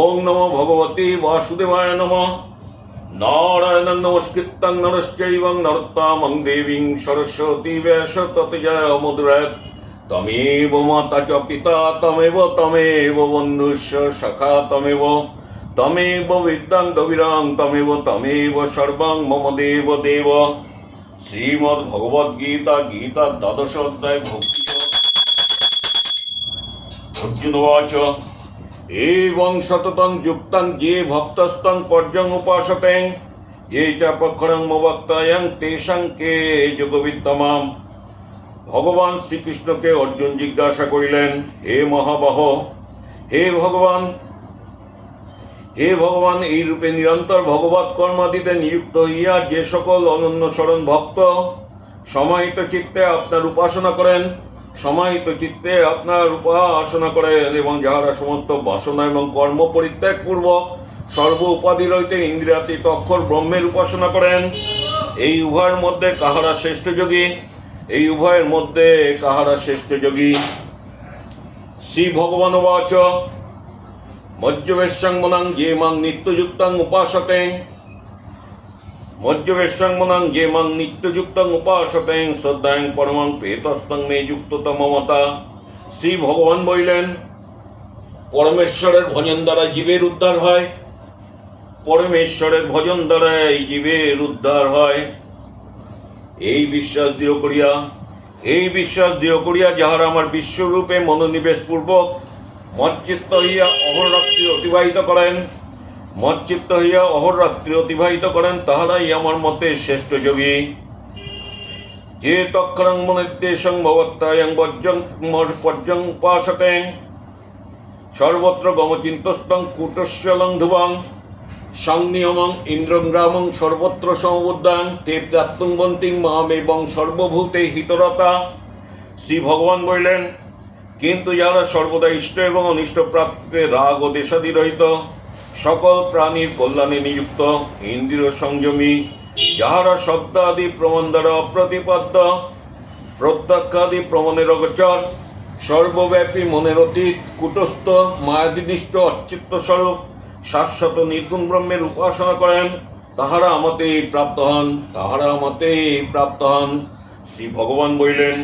ওং নমো ভগবতী বাসুদেবায় নম। নারায়ণ নমস্কৃত্যং নরশ্চৈবং নরত্তামং দেবীং সরস্বতী ব্যাস ততজয় মুদ্রাত তমেব মাতা চ পিতা, তমেব তমেব বন্ধুস্য সখা, তমেব। তমেব বিদ্যাং দবিরাং তমেব তমেব সর্বং, মম দেব দেব। শ্রীমদ্ ভগবদ গীতা গীতা দ্বাদশ অধ্যায় ভক্তি অর্জুনবাচ এবং সততং যুক্তং যে ভক্তস্তং পর্যং উপাসতেং যে চ পক্ষরং মবক্তায়ং তেষাং কে যোগবিত্তমাম ভগবান শ্রীকৃষ্ণকে অর্জুন জিজ্ঞাসা করিলেন হে মহাবাহ হে ভগবান হে ভগবান এই রূপে নিরন্তর ভগবত কর্মাদিতে নিযুক্ত হইয়া যে সকল অনন্য স্মরণ ভক্ত, সমাহিত চিত্তে আপনার উপাসনা করেন। সমাহিত চিত্তে আপনার উপাসনা করেন এবং যাহারা সমস্ত বাসনা এবং কর্ম পরিত্যাগ পূর্বক সর্ব উপাধি রইতে ইন্দ্রিয়াতীত অক্ষর ব্রহ্মের উপাসনা করেন, এই উভয়ের মধ্যে কাহারা শ্রেষ্ঠ যোগী? এই উভয়ের মধ্যে কাহারা শ্রেষ্ঠ যোগী? শ্রী ভগবান বাচ মজ্জবেশং মনাং যে মাং নিত্যযুক্তাং উপাসতে। মজ্জবেশং মনাং যে মাং নিত্যযুক্তাং উপাসতে শ্রদ্ধাং পরমাং পেতস্তং মে যুক্ততম মতা। শ্রী ভগবান বললেন, পরমেশ্বরের ভজন দ্বারা জীবের উদ্ধার হয়। পরমেশ্বরের ভজন দ্বারা এই জীবের উদ্ধার হয়। এই বিশ্বাস দৃঢ় করিয়া, এই বিশ্বাস দৃঢ় করিয়া যাহারা আমার বিশ্বরূপে মনোনিবেশ পূর্বক মচ্চিত্ত হইয়া অহরাত্রি অতিবাহিত করেন মচ্চিত্ত হইয়া অহরাত্রি অতিবাহিত করেন, তাহারাই আমার মতে শ্রেষ্ঠ যোগী। যে তক্ষরং মনির্দেশং ভবত্তায়ং বজ্রং পর্যং উপাসতেং সর্বত্র গমচিন্তস্তং কুটস্যলং ধ্রুবং সংনিয়মং ইন্দ্রং গ্রামং সর্বত্র সমবুদ্ধাং তে প্রাত্যঙ্গন্তিং মাম এবং সর্বভূতে হিতরতা। শ্রী ভগবান বললেন, কিন্তু যারা সর্বদা ইষ্ট এবং অনিষ্ট প্রাপ্তিতে রাগ ও দেশাদি রহিত সকল প্রাণীর কল্যাণে নিযুক্ত ইন্দ্রিয় সংযমী, যাহারা শব্দ আদি প্রমাণ দ্বারা অপ্রতিপাদ্য প্রত্যাখ্যাদি প্রমাণের অগোচর, সর্বব্যাপী মনের অতীত, কুটস্থ, মায়াদিনিষ্ঠ অচ্চিত্ত স্বরূপ শাশ্বত নির্গুণ ব্রহ্মের উপাসনা করেন, তাহারা আমাতেই প্রাপ্ত হন, তাহারা আমাতেই প্রাপ্ত হন। শ্রী ভগবান বললেন,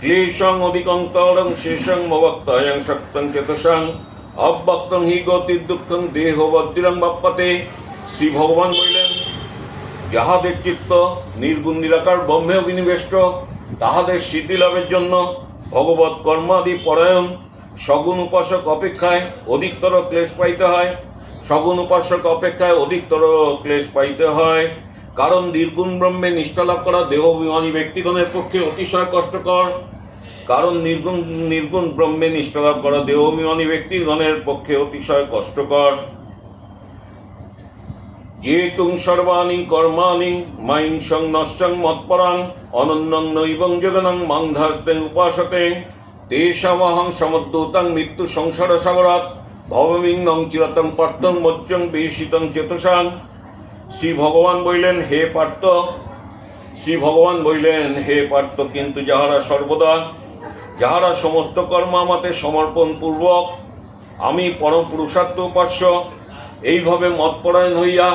ক্লেশং তরং শেষং মবক্তায়ং শক্তং চেতসং। অব্যক্তং হি গতির দুঃখং দেহ বদ্রিরং বাপ্পাতে। শ্রী ভগবান বললেন, যাহাদের চিত্ত নির্গুণ নিরাকার ব্রহ্মে অভিনিবেষ্ট তাহাদের সিদ্ধি লাভের জন্য ভগবত কর্মাদি পরায়ণ, সগুণ উপাসক অপেক্ষায় অধিকতর ক্লেশ পাইতে হয়। সগুণ উপাসক অপেক্ষায় অধিকতর ক্লেশ পাইতে হয়। কারণ নির্গুণ ব্রহ্মে নিষ্ঠা লাভ করা দেহবিমানী ব্যক্তিগণের পক্ষে অতিশয় কষ্টকর। কারণ নির্গুণ নির্গুণ ব্রহ্মে নিষ্ঠা লাভ করা দেহবিমানী ব্যক্তিগণের পক্ষে অতিশয় কষ্টকর। যে তুং সর্বাণী কর্মাণি মাইং সং নশ্বং মৎপরাং অনন্যং নৈবং জগনং মাংধাস্তে উপাসতে তেষামহং সমদ্দূতং মৃত্যু সংসার সাগরাত ভবমিং নং চিরতং পার্থং মজ্জং বেশিতং চেতসাং। শ্রী ভগবান বললেন, হে পার্থ। শ্রী ভগবান বললেন, হে পার্থ, কিন্তু যাহারা সর্বদা যাহারা সমস্ত কর্ম আমাতে সমর্পণ পূর্বক আমি পরম পুরুষার্থ উপাস্য, এইভাবে মতপরায়ণ হইয়া,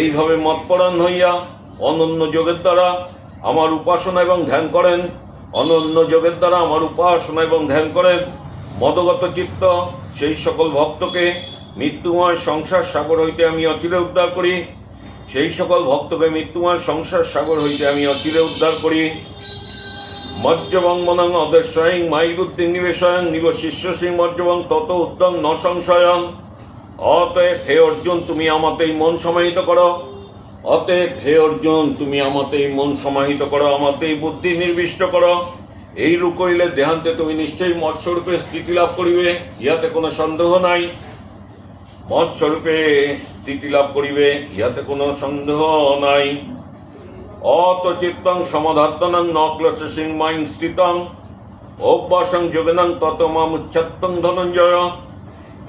এইভাবে মতপরায়ণ হইয়া অনন্য যোগের দ্বারা আমার উপাসনা এবং ধ্যান করেন, অনন্য যোগের দ্বারা আমার উপাসনা এবং ধ্যান করেন, মদগত চিত্ত সেই সকল ভক্তকে মৃত্যুময় সংসার সাগর হইতে আমি অচিরে উদ্ধার করি, সেই সকল ভক্তকে মৃত্যুময় সংসার সাগর হইতে আমি অচিরে উদ্ধার করি। মজ্জবং মনং অদর্শয়ং মাইরুদ্দিন নিবেশয়ং নিবশিষ্য সিং মজ্জবং তত উদ্যম ন সংশয়ং। অতএব হে অর্জুন, তুমি আমাতেই মন সমাহিত করো। অতএব হে অর্জুন, তুমি আমাতেই মন সমাহিত করো, আমাতেই বুদ্ধি নির্বিষ্ট করো। এইরূপ করিলে দেহান্তে তুমি নিশ্চয়ই মৎস্বরূপে স্থিতি লাভ করিবে, ইহাতে কোনো সন্দেহ নাই। মৎস্বরূপে স্থিতি লাভ করিবে, ইহাতে কোনো সন্দেহ নাই। অত চিত্তং সমধাত্তনং নক্লস সিংমাইং স্থিতং। অভ্যাসং যোগেনং তত মাম উচ্ছত্তং ধনঞ্জয়।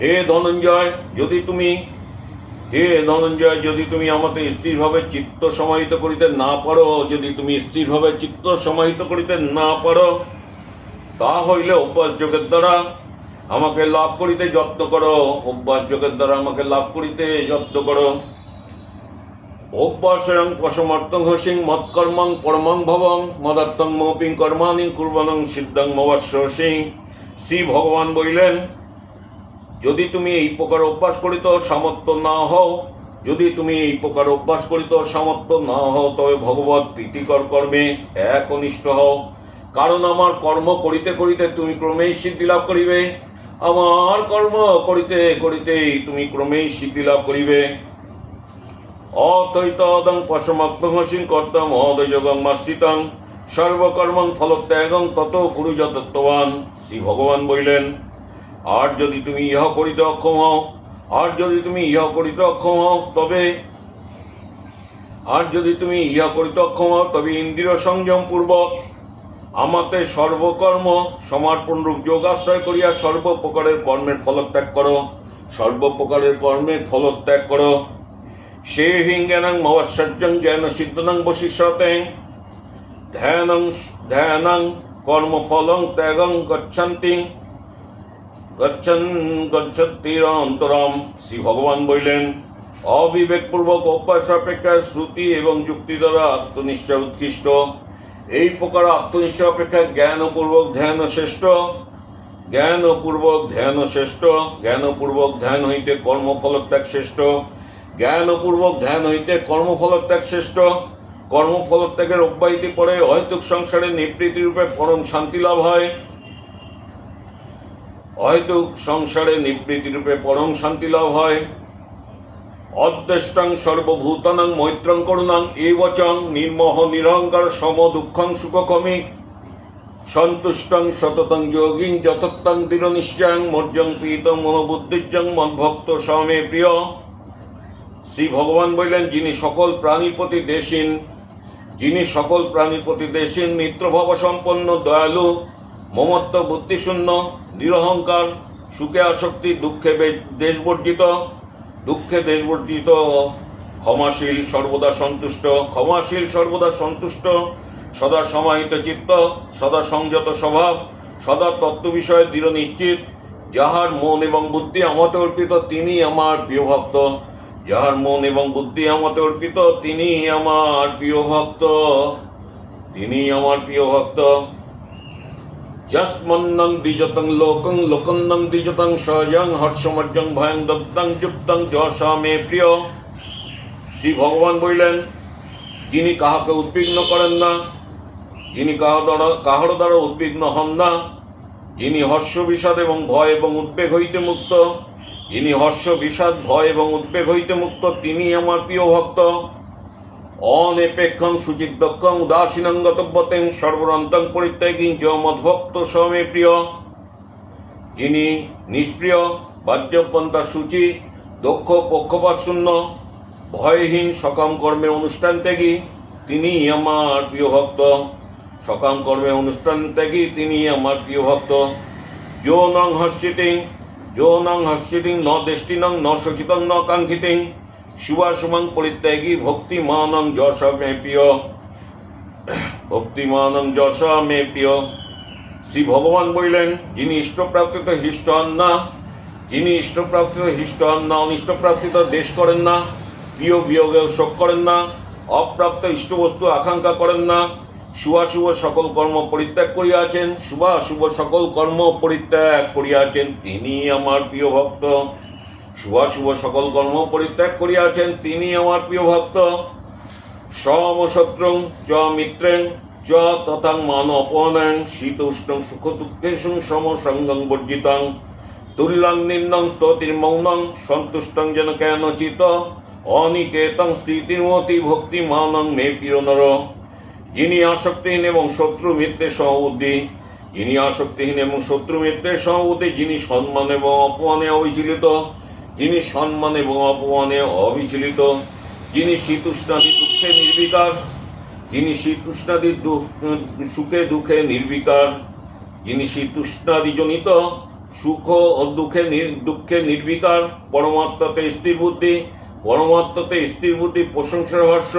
হে ধনঞ্জয়, যদি তুমি, হে ধনঞ্জয়, যদি তুমি আমাকে স্থিরভাবে চিত্ত সমাহিত করিতে না পারো, যদি তুমি স্থিরভাবে চিত্ত সমাহিত করিতে না পারো, তা হইলে অভ্যাস যোগের দ্বারা আমাকে লাভ করিতে যত্ন করো। অভ্যাস যোগের দ্বারা আমাকে লাভ করিতে যত্ন করো। অভ্যাসং পশমর্থং হসিং মৎকর্মং পরমং ভবং মদাত্তং মৌপিং কর্মাণি কুর্বাণং সিদ্ধং মবস্য সিং শ্রী ভগবান বলিলেন, যদি তুমি এই প্রকার অভ্যাস করিত, সামর্থ্য না হও। যদি তুমি এই প্রকার অভ্যাস করিত, সামর্থ্য না হও, তবে ভগবত প্রীতিকর কর্মে এক অনিষ্ট হও। কারণ আমার কর্ম করিতে করিতে তুমি ক্রমেই সিদ্ধি লাভ করিবে। আমার কর্ম করিতে করিতেই তুমি ক্রমেই সিদ্ধি লাভ করিবে। অতৈতদং পশমক্তমসিং কর্তম অদযোগং মাশ্রিতং। সর্বকর্মং ফলত্যাগং তত কুরু যতত্ববান শ্রী ভগবান বলিলেন, আর যদি তুমি ইহ করিতে অক্ষম হও, আর যদি তুমি ইহ করিতে অক্ষম হও, তবে আর যদি তুমি ইহা করিতে অক্ষম হও, তবে ইন্দ্রিয় সংযম পূর্বক আমাতে সর্বকর্ম সমর্পণ রূপ যোগাশ্রয় করিয়া সর্বপ্রকারের কর্মের ফলত্যাগ করো। সর্বপ্রকারের কর্মের ফলত্যাগ করো। হিঙ্গানং মবশ্বর্যং জ্ঞান সিদ্ধনং বশিষ্যতে ধ্যানং ধ্যানং কর্মফলং ত্যাগং গচ্ছন্তি গচ্ছন গচ্ছতির অন্তরম শ্রী ভগবান বললেন অবিবেকপূর্বক অভ্যাস অপেক্ষা শ্রুতি এবং যুক্তি দ্বারা আত্মনিশ্চয় উৎকৃষ্ট। এই প্রকার আত্মনিশ্চয় অপেক্ষা জ্ঞানপূর্বক ধ্যান শ্রেষ্ঠ। জ্ঞানপূর্বক ধ্যান শ্রেষ্ঠ। জ্ঞানপূর্বক ধ্যান হইতে কর্মফলত্যাগ শ্রেষ্ঠ। জ্ঞানপূর্বক ধ্যান হইতে কর্মফলত্যাগ শ্রেষ্ঠ। কর্মফলত্যাগের অব্যাহতি পরে অহেতুক সংসারে নিবৃত্তি রূপে পরম শান্তি লাভ হয়। অহেতুক সংসারে নিবৃত্তি রূপে পরম শান্তি লাভ হয়। অদ্দেষ্টাং সর্বভূতানাং মৈত্রং করুণাং এবচং নির্মোহ নিরহংকার সম দুঃখং সুখকমি। সন্তুষ্টং সততং যোগিং যতত্তং দৃঢ় নিশ্চয়ং মর্যং প্রীতং মনোবুদ্ধিজ্জং মদ্ভক্ত স্বামে প্রিয়। শ্রী ভগবান বললেন, যিনি সকল প্রাণীর প্রতি দেশীন যিনি সকল প্রাণীর প্রতি দেশীন মিত্রভাব সম্পন্ন, দয়ালু, মমত্ব, বুদ্ধিশূন্য, নিরহংকার, সুখে আসক্তি, দুঃখে দেশবর্জিত দুঃখে দেশবর্জিত, ক্ষমাশীল, সর্বদা সন্তুষ্ট, ক্ষমাশীল, সর্বদা সন্তুষ্ট, সদা সমাহিত চিত্ত, সদা সংযত স্বভাব, সদা তত্ত্ব বিষয়ে দৃঢ় নিশ্চিত, যাহার মন এবং বুদ্ধি আমাতে অর্পিত তিনি আমার প্রিয় ভক্ত যাহার মন এবং বুদ্ধি আমাতে অর্পিত তিনি আমার প্রিয় ভক্ত। তিনি আমার প্রিয় ভক্ত। যস্মন্নং দ্বিজতং লোকং লোকন্নং দ্বিজতং স্বয়ং হর্ষমর্যং ভয়ং দত্তং যুক্তং যশা মে প্রিয়। শ্রী ভগবান বললেন, যিনি কাহাকে উদ্বিগ্ন করেন না, যিনি কাহা দ্বারা, কাহার দ্বারা উদ্বিগ্ন হন না, যিনি হর্ষ বিষাদ এবং ভয় এবং উদ্বেগ হইতে মুক্ত যিনি হর্ষ, বিষাদ, ভয় এবং উদ্বেগ হইতে মুক্ত। তিনি আমার প্রিয় ভক্ত। অনেপেক্ষং সুচিদ্দক্ষং উদাসীনং গতব্যতেং সর্বরন্তং পরিত্যাগী য স্বমে প্রিয়। যিনি নিষ্প্রিয়, বাহ্যপন্থা সূচি, দক্ষ, পক্ষপাত শূন্য, ভয়হীন সকাম কর্মে অনুষ্ঠান ত্যাগী তিনি আমার প্রিয় ভক্ত। সকাম কর্মে অনুষ্ঠান ত্যাগী তিনি আমার প্রিয় ভক্ত। যো নং হর্ষিতিং যো নং হর্ষিতিং ন দেষ্টিনং, ন শোচিতং ন কাঙ্ক্ষিতিং। শুভাশুভং পরিত্যাগী ভক্তিমানং যশ মে প্রিয়। ভক্তিমানং যশ মে প্রিয়। শ্রী ভগবান বললেন, যিনি ইষ্টপ্রাপ্তিত হিষ্ট হন না, যিনি ইষ্টপ্রাপ্তিত হিষ্ট হন না, অনিষ্টপ্রাপ্তিত দেশ করেন না, প্রিয় বিয়োগে শোক করেন না, অপ্রাপ্ত ইষ্টবস্তু আকাঙ্ক্ষা করেন না শুভাশুভ সকল কর্ম পরিত্যাগ করিয়াছেন শুভাশুভ সকল কর্ম পরিত্যাগ করিয়াছেন তিনি আমার প্রিয় ভক্ত। শুভাশুভ সকল কর্ম পরিত্যাগ করিয়াছেন তিনি আমার প্রিয় ভক্ত। সমশত্রুং চ মিত্রেং, চ তথাং মান অপনাং শীত উষ্ণং সুখ দুঃখেষুং সমসঙ্গং বর্জিতাং, তুল্যাং নিন্দং স্তুতির্মৌনং সন্তুষ্টং যেন কেনচিত, অনিকেতং স্থিতির্মতি ভক্তিমানং মে প্রিয় নর যিনি আসক্তিহীন এবং শত্রু মিত্রের সমবুদ্ধি যিনি আসক্তিহীন এবং শত্রু মিত্রের সমবুদ্ধি যিনি সম্মান এবং অপমানে অবিচলিত, যিনি সম্মান এবং অপমানে অবিচলিত, যিনি শীতুষ্ণাদি দুঃখে নির্বিকার, যিনি শীতুষ্ণাদি সুখে দুঃখে নির্বিকার, যিনি শীতুষ্ণাদি জনিত সুখ ও দুঃখে দুঃখে নির্বিকার, পরমাত্মাতে স্থির বুদ্ধি, পরমাত্মাতে স্থির বুদ্ধি, প্রশংসার হর্ষ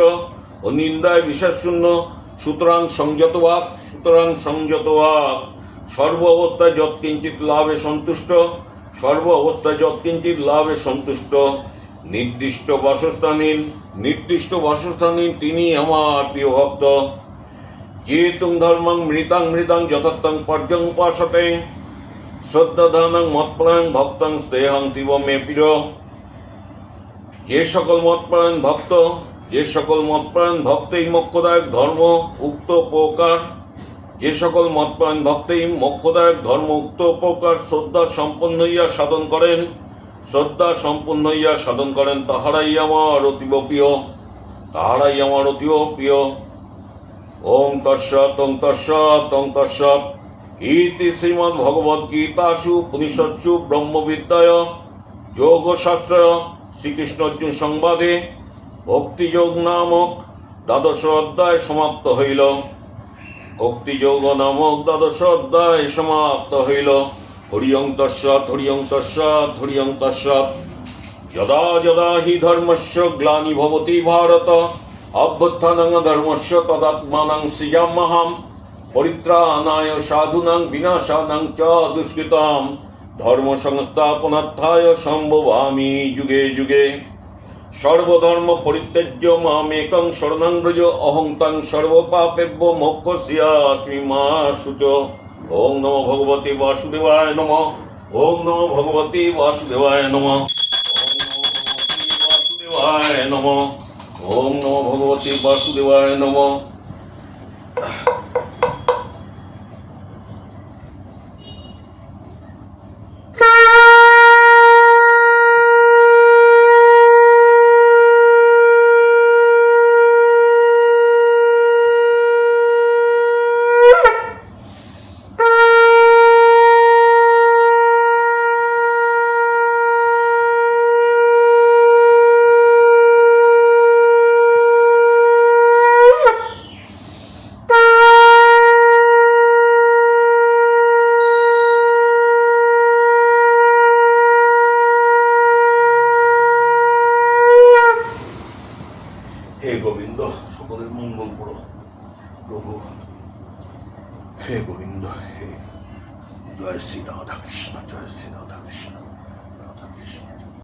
ও নিন্দায় বিশ্বাস শূন্য সুতরাং সংযত বাক সুতরাং সংযত বাক সর্ব অবস্থায় যৎকিঞ্চিত লাভে সন্তুষ্ট, সর্ব অবস্থায় যৎকিঞ্চিত লাভে সন্তুষ্ট। নির্দিষ্ট বাসস্থানীন নির্দিষ্ট বাসস্থানীন তিনি আমার প্রিয় ভক্ত। যে তুং ধর্মং মৃতাং মৃতাং যথার্থং পর্যং উপাসতে, শ্রদ্ধাধানং মৎপরায়ণ ভক্তং স্নেহং তীব মে প্রিয় যে সকল মতপরায়ণ ভক্ত যে সকল মতপরায়ণ ভক্তই মোক্ষদায়ক ধর্ম উক্ত প্রকার যে সকল মতপরায়ণ ভক্তই মোক্ষদায়ক ধর্ম উক্ত প্রকার শ্রদ্ধা সম্পন্ন হইয়া সাধন করেন, শ্রদ্ধা সম্পন্ন হইয়া সাধন করেন তাহারাই আমার অতীব প্রিয়, তাহারাই আমার অতীব প্রিয়। ওং তৎসৎ ওং ইতি শ্রীমদ্ ভগবদ গীতাসু উপনিষৎসু ব্রহ্মবিদ্যায় যোগশাস্ত্র শ্রীকৃষ্ণ অর্জুন সংবাদে ভক্তিযোগ নামক দ্বাদশ অধ্যায় সমাপ্ত হইল। ভক্তিযোগ নামক দ্বাদশ অধ্যায় সমাপ্ত হইল। হরিয়ং তৎসৎ, হরিয়ং যদা যদা হি ধর্মস্য গ্লানি ভবতি ভারত। অভ্যুত্থানং ধর্মস্য তদাত্মানং সৃজাম্যহম পরিত্রাণায় সাধুনাং বিনাশানাং চ দুষ্কৃতাম। ধর্ম সংস্থাপনার্থায় সম্ভবামি যুগে যুগে। সর্বধর্ম পরিত্যাজ্য মামেকং শরণং ব্রজ অহং তাং সর্বপাপেভ্য মোক্ষস্যাস্মি মা শুচ ওং নমো ভগবতি বাসুদেবায় নম। ওং নমো ভগবতি বাসুদেবায় নম। বাসুদেবায় নম। ওং নমো ভগবতে বাসুদেবায় নম।